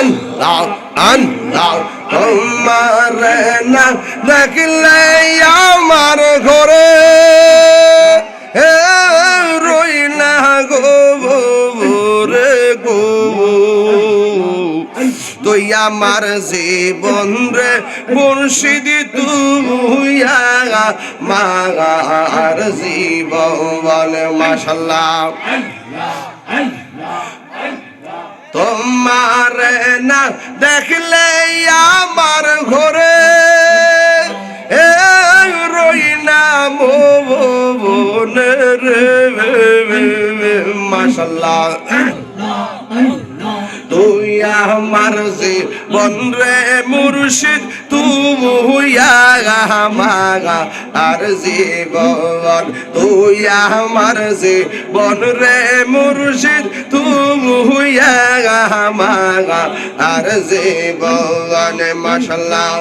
আল্লাহ আল্লাহ তোমার না দেখলে আমার ঘরে রই না গো রে গো তুই আমার জীবন রে মুর্শিদ তুই মাগার জীবন মাশাল্লাহ তোমার না দেখলে আমার ঘরে রই না মন রে আমার জীবন রে মুর্শিদ তুই আমাগা। আর জীবন তুই আমার জীবন রে মুর্শিদ তুই আর জীবন মাশাল্লাহ।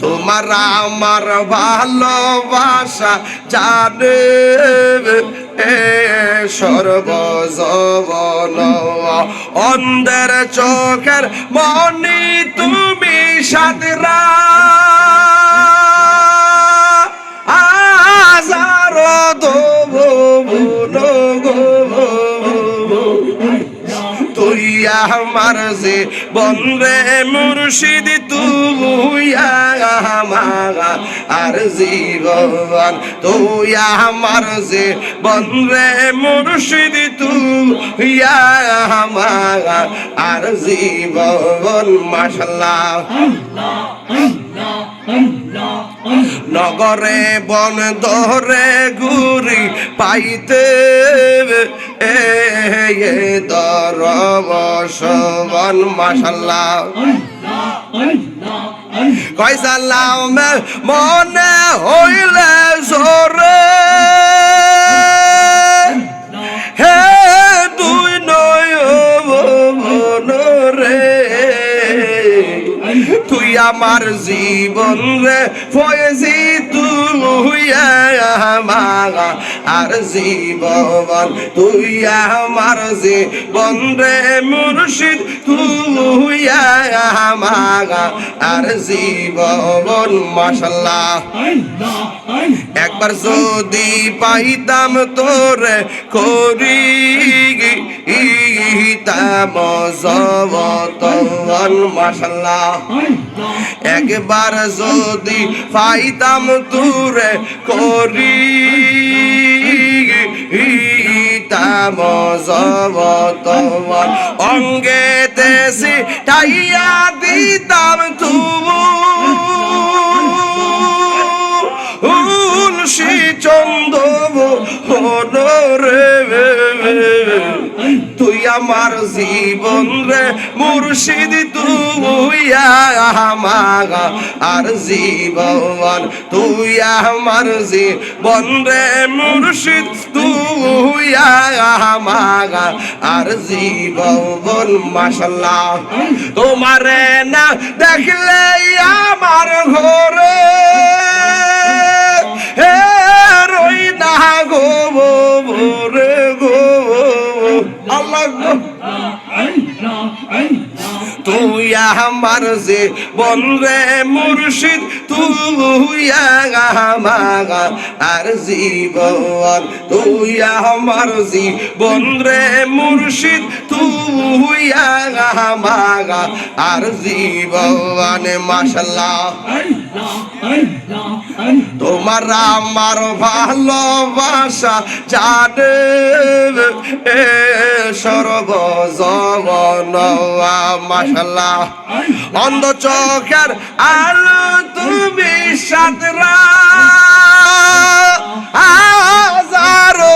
তোমার আমার ভালোবাসা জানে। সর্বজবন। অন্ধের চোখের মনি তুমি সাদরা আমার যে বন্ধে মুর্শিদ তুই আমার আর জীবন, তুই আমার যে বন্ধে মুর্শিদ তুই আমার আর জীবন, মাশাল্লাহ। নগরে বন দরে গুরি পাইতে দর বসবন মাশাল্লাহ। কয়সালাম মনে হইলে জোরে। হে দুই নয় রে তুই আমার জীবন রে ফয়েছি তুই আমার আর জীবন তুই আমার জীবন রে মুর্শিদ, তুই আমার। আর জীবন মাশাল্লাহ একবার যদি পাইতাম তোরে করি একবার যদি পাইতাম তোরে করি। অঙ্গে দেশি টাইয়া দিতাম তুমু তুলসী চন্দ্র রে তুই আমার জীবন রে, মুর্শিদ, তুই আমার আর জীবন। তুই আমার জীবন রে, মুর্শিদ, তুই আমার আর জীবন। মাশাল্লাহ তোমারে না দেখলে আমার ঘরে আমার যে বনরে মুর্শিদ তুইয়া আমাগা আর জীবন। তুই আমার জীবন রে মুর্শিদ তুইয়া আমাগা আর জীবন। মাশাল্লাহ। তোমার আমার ভালোবাসা জানে এ সর্বজবন মাশাল্লাহ অন্ধ চোখের আলো তুমি সাতরা, হাজারো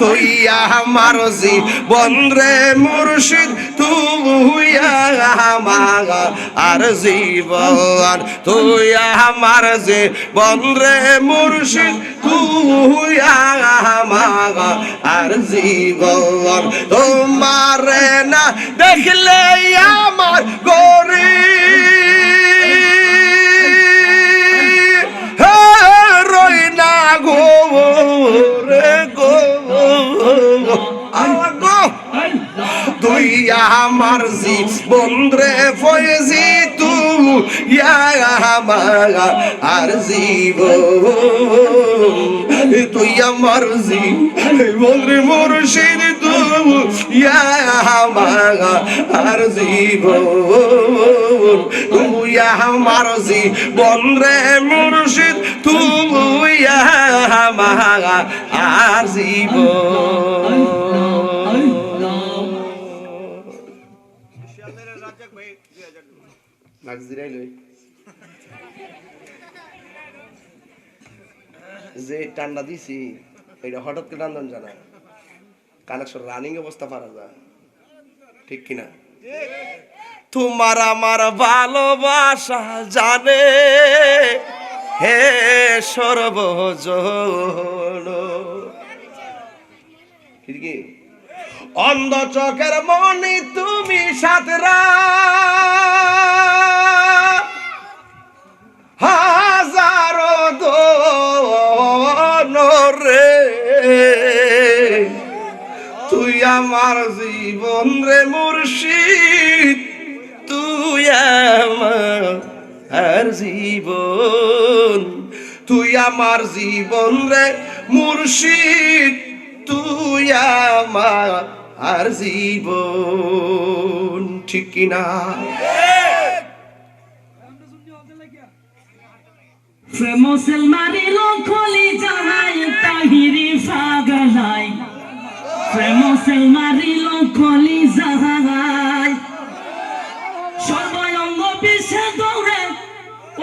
তুই আমার জীবন রে মুর্শিদ তুই আমার আর জীবন তুই আমার যে রে মুর্শিদ তুই আমার আর জীবন তোমার না দেখলে আমার গরি বন্ধুরে ফয়েজি তু আমার আর জীব তুই আমার জীবনরে মুর্শিদ তু আমার আর জীব তুই আমার জীবনরে মুর্শিদ তুই আমার আর জীব জীবন লাগজিরাই লই যে টান্ডা দিছি এটা হঠাৎ করে টান্ডন জানা। কানেকশন রানিং অবস্থা পারা যায়। ঠিক কিনা? তোমার আমার ভালোবাসা জানে হে সর্বজন। অন্ধ চোখের মনি তুমি সাতরা আমার জীবন রে মুর্শিদ, তুই আমার জীবন। তুই আমার জীবন রে মুর্শিদ, তুই আমার আর জীবন। ঠিক কিনা প্রেমসেল মারিল খলি প্রেমসেল মারিল খলি জাহাই সর্বঙ্গ বিষে দৌড়ে,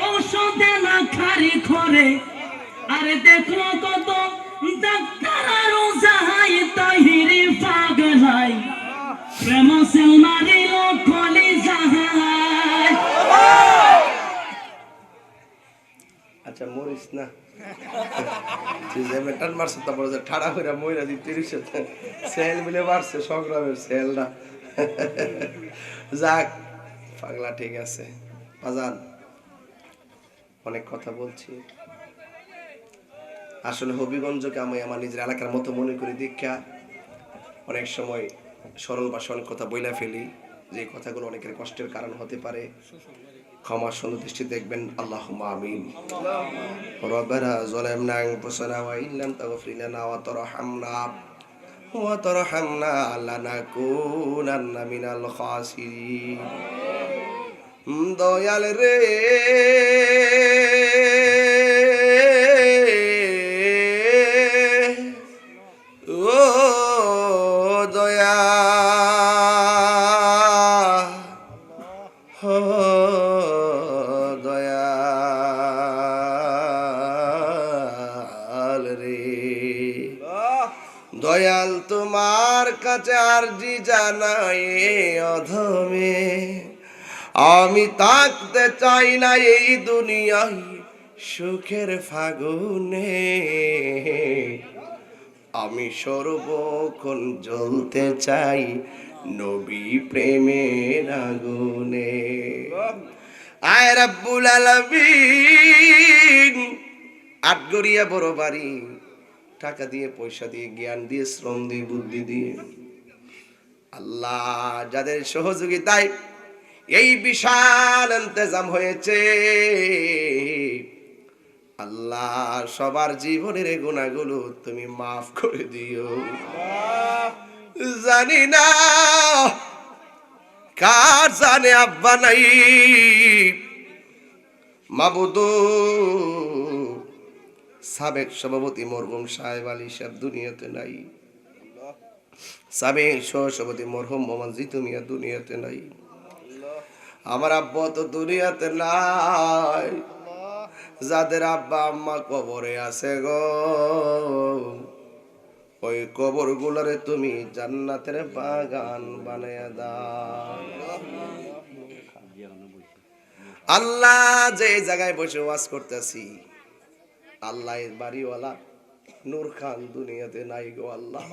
ঔষধে না খারি খরে। আরে দেখল কত ডাক্তার আরও তাহিরি ফাগলাই প্রেমসেল মারিল খলি জাহাই আচ্ছা মরিস না। মেটান মারছে, তারপরে যে ঠাড়া করে দি তিরিশ সেল মিলে মারছে, সংগ্রামের যাক, পাগলা ঠিক আছে। অনেক কথা বলছি। আসলে হবিগঞ্জকে আমি আমার নিজের এলাকার মতো মনে করি, দীক্ষা। অনেক সময় সরল বা অনেক কথা বইলা ফেলি, যে কথাগুলো অনেকের কষ্টের কারণ হতে পারে। ক্ষমা সুন্দর দেখবেন। আল্লাহ আমিন। রবেরা জলেম নাং পোসনা ওয়া ইল্লাম তাগফিরিলানা ওয়া তারহামনা। ওয়া তারহামনা লানাকুনান্না মিনাল খাসিরিন। দয়াল রে। দয়াল তোমার কাছে আরজি জানাই অধমে। আমি থাকতে চাই না এই দুনিয়ায় সুখের ফাগুনে। আমি সর্বক্ষণ জ্বলতে চাই নবী প্রেমের আগুনে। আয় রাব্বুল আলামিন। আটগড়িয়া বড় বাড়ি। টাকা দিয়ে, পয়সা দিয়ে, জ্ঞান দিয়ে, শ্রম দিয়ে, বুদ্ধি দিয়ে। আল্লাহ যাদের সহযোগিতায় এই বিশাল ইন্তজাম হয়েছে। আল্লাহ সবার জীবনের গুণাগুলো তুমি মাফ করে দিও। জানি না কার জানে আব্বা নাই। মাবুদু সাবেক সভাপতি মরহুম সাহেব আলী সাহেব দুনিয়াতে নাই। সাবেক সহসভাপতি মরহুম মোহাম্মদ জিতু মিয়া দুনিয়াতে নাই। আমার আব্বা তো দুনিয়াতে নাই। যাদের আব্বা আম্মা কবরে আছে গো। ওই কবর গুলারে তুমি জান্নাতের বাগান বানায়া দাও। আল্লাহ যে জায়গায় বসে ওয়াজ করতেছি আল্লাহ বাড়িওয়ালা নূর খান দুনিয়াতে নাই গো আল্লাহ।